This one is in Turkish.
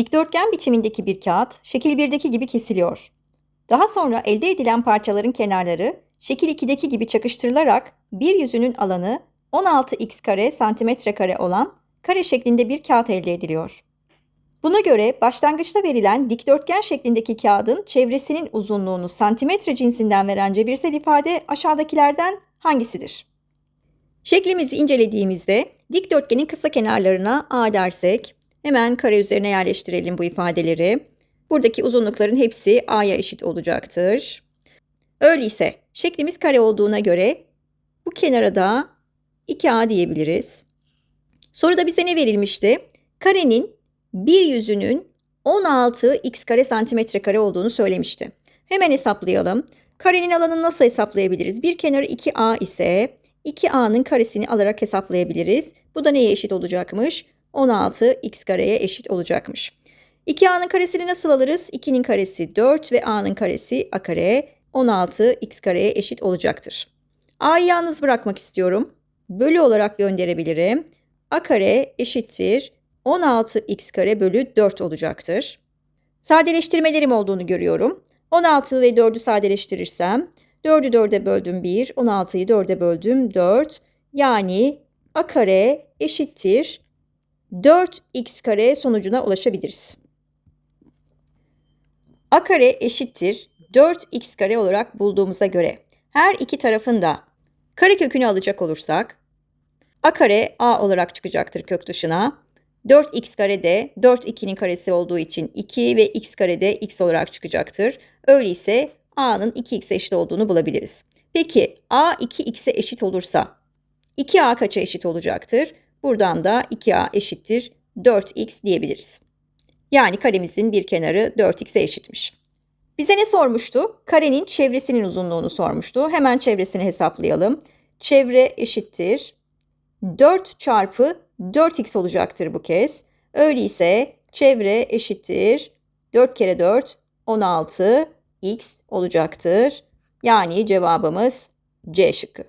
Dikdörtgen biçimindeki bir kağıt şekil 1'deki gibi kesiliyor. Daha sonra elde edilen parçaların kenarları şekil 2'deki gibi çakıştırılarak bir yüzünün alanı 16x kare santimetre kare olan kare şeklinde bir kağıt elde ediliyor. Buna göre başlangıçta verilen dikdörtgen şeklindeki kağıdın çevresinin uzunluğunu santimetre cinsinden veren cebirsel ifade aşağıdakilerden hangisidir? Şeklimizi incelediğimizde dikdörtgenin kısa kenarlarına A dersek hemen kare üzerine yerleştirelim bu ifadeleri. Buradaki uzunlukların hepsi A'ya eşit olacaktır. Öyleyse şeklimiz kare olduğuna göre bu kenara da 2A diyebiliriz. Soruda bize ne verilmişti? Karenin bir yüzünün 16 x kare santimetre kare olduğunu söylemişti. Hemen hesaplayalım. Karenin alanını nasıl hesaplayabiliriz? Bir kenarı 2a ise 2a'nın karesini alarak hesaplayabiliriz. Bu da neye eşit olacakmış? 16 x kareye eşit olacakmış. 2a'nın karesini nasıl alırız? 2'nin karesi 4 ve a'nın karesi a kare 16 x kareye eşit olacaktır. a'yı yalnız bırakmak istiyorum. Bölü olarak gönderebilirim. a kare eşittir 16x kare bölü 4 olacaktır. Sadeleştirmelerim olduğunu görüyorum. 16 ve 4'ü sadeleştirirsem 4'ü 4'e böldüm 1, 16'yı 4'e böldüm 4. Yani a kare eşittir 4x kare sonucuna ulaşabiliriz. a kare eşittir 4x kare olarak bulduğumuza göre her iki tarafın da kare kökünü alacak olursak a kare a olarak çıkacaktır kök dışına. 4x kare de 4 2'nin karesi olduğu için 2 ve x kare de x olarak çıkacaktır. Öyleyse a'nın 2x'e eşit olduğunu bulabiliriz. Peki a 2x'e eşit olursa 2a kaça eşit olacaktır? Buradan da 2a eşittir 4x diyebiliriz. Yani karemizin bir kenarı 4x'e eşitmiş. Bize ne sormuştu? Karenin çevresinin uzunluğunu sormuştu. Hemen çevresini hesaplayalım. Çevre eşittir 4 çarpı 4x olacaktır bu kez. Öyleyse çevre eşittir 4 kere 4 16 x olacaktır. Yani cevabımız C şıkkı.